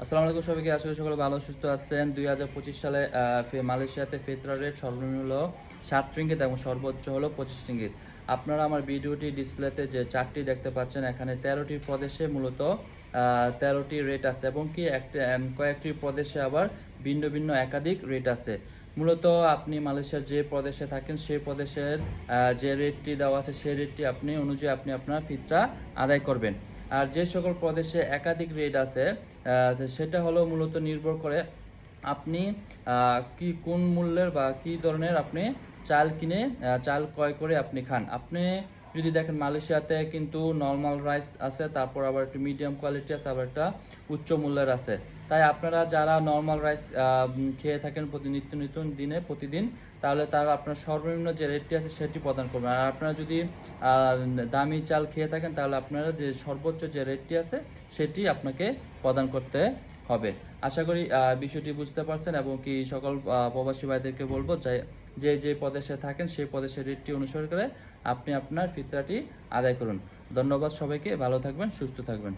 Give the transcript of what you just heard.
আসসালামু আলাইকুম সবাইকে, আশা করি সকলে ভালো, সুস্থ আছেন। দুই হাজার পঁচিশ সালে মালয়েশিয়াতে ফেতরা রেট সর্বনিম্ন হলো সাত রিঙ্গিত এবং সর্বোচ্চ হলো পঁচিশ রিঙ্গিত। আপনারা আমার ভিডিওটি ডিসপ্লেতে যে চারটি দেখতে পাচ্ছেন, এখানে তেরোটি প্রদেশে মূলত তেরোটি রেট আছে এবং কি একটা কয়েকটি প্রদেশে আবার ভিন্ন ভিন্ন একাধিক রেট আছে। মূলত আপনি মালয়েশিয়ার যে প্রদেশে থাকেন, সেই প্রদেশের যে রেটটি দেওয়া আছে, সেই রেটটি আপনি অনুযায়ী আপনি আপনার ফিতরা আদায় করবেন। আর যে সকল প্রদেশে একাধিক রেট আছে সেটা হলো মূলত নির্ভর করে আপনি কি, কোন মূল্যের বা কি ধরনের আপনি চাল কিনে চাল ক্রয় করে আপনি খান। আপনি যদি দেখেন মালয়েশিয়াতে কিন্তু নর্মাল রাইস আছে, তারপর আবার একটু মিডিয়াম কোয়ালিটি আছে, আবার একটা উচ্চ মূল্যের আছে। তাই আপনারা যারা নর্মাল রাইস খেয়ে থাকেন প্রতি নিত্য নিত্য দিনে, প্রতিদিন, তাহলে তারা আপনার সর্বনিম্ন যে রেটটি আছে সেটি প্রদান করবেন। আর আপনারা যদি দামি চাল খেয়ে থাকেন, তাহলে আপনারা যে সর্বোচ্চ যে রেটটি আছে সেটি আপনাকে প্রদান করতে হবে। আশা করি বিষয়টি বুঝতে পারছেন এবং কি সকল প্রবাসী ভাইদেরকে বলব, যে যে যে প্রদেশে থাকেন সেই প্রদেশের রেটটি অনুসরণ করে আপনি আপনার ফিতরাটি আদায় করুন। ধন্যবাদ সবাইকে, ভালো থাকবেন, সুস্থ থাকবেন।